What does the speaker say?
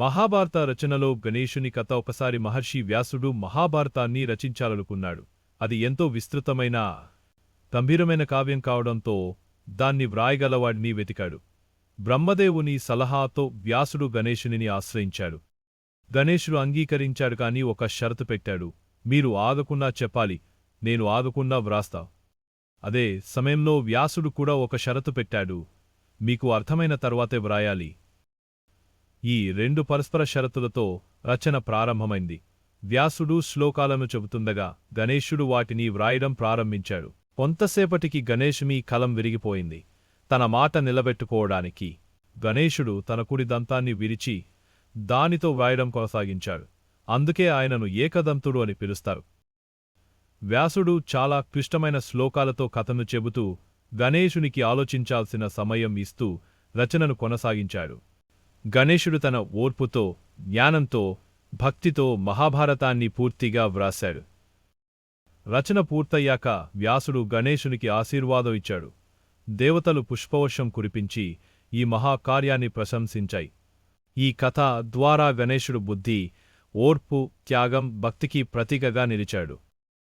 మహాభారత రచనలో గణేశుని కథ ఒకసారి మహర్షి వ్యాసుడు మహాభారతాన్ని రచించాలనుకున్నాడు. అది ఎంతో విస్తృతమైన గంభీరమైన కావ్యం కావడంతో దాన్ని వ్రాయగలవాడిని వెతికాడు. బ్రహ్మదేవుని సలహాతో వ్యాసుడు గణేశునిని ఆశ్రయించాడు. గణేశుడు అంగీకరించాడు కాని ఒక షరతు పెట్టాడు. మీరు ఆగకున్నా చెప్పాలి నేను ఆగకుండా వ్రాస్తా. అదే సమయంలో వ్యాసుడు కూడా ఒక షరతు పెట్టాడు. మీకు అర్థమైన తర్వాతే వ్రాయాలి. ఈ రెండు పరస్పర షరతులతో రచన ప్రారంభమైంది. వ్యాసుడు శ్లోకాలను చెబుతుండగా గణేశుడు వాటిని వ్రాయడం ప్రారంభించాడు. కొంతసేపటికి గణేశుమీ కలం విరిగిపోయింది. తన మాట నిలబెట్టుకోవడానికి గణేశుడు తన కుడి దంతాన్ని విరిచి దానితో వ్రాయడం కొనసాగించాడు. అందుకే ఆయనను ఏకదంతుడు అని పిలుస్తారు. వ్యాసుడు చాలా క్లిష్టమైన శ్లోకాలతో కథను చెబుతూ గణేశునికి ఆలోచించాల్సిన సమయం ఇస్తూ రచనను కొనసాగించాడు. గణేశుడు తన ఓర్పుతో జ్ఞానంతో భక్తితో మహాభారతాన్ని పూర్తిగా వ్రాశాడు. రచన పూర్తయ్యాక వ్యాసుడు గణేశునికి ఆశీర్వాదం ఇచ్చాడు. దేవతలు పుష్పవర్షం కురిపించి ఈ మహాకార్యాన్ని ప్రశంసించాయి. ఈ కథ ద్వారా గణేశుడు బుద్ధి ఓర్పు త్యాగం భక్తికి ప్రతీకగా నిలిచాడు.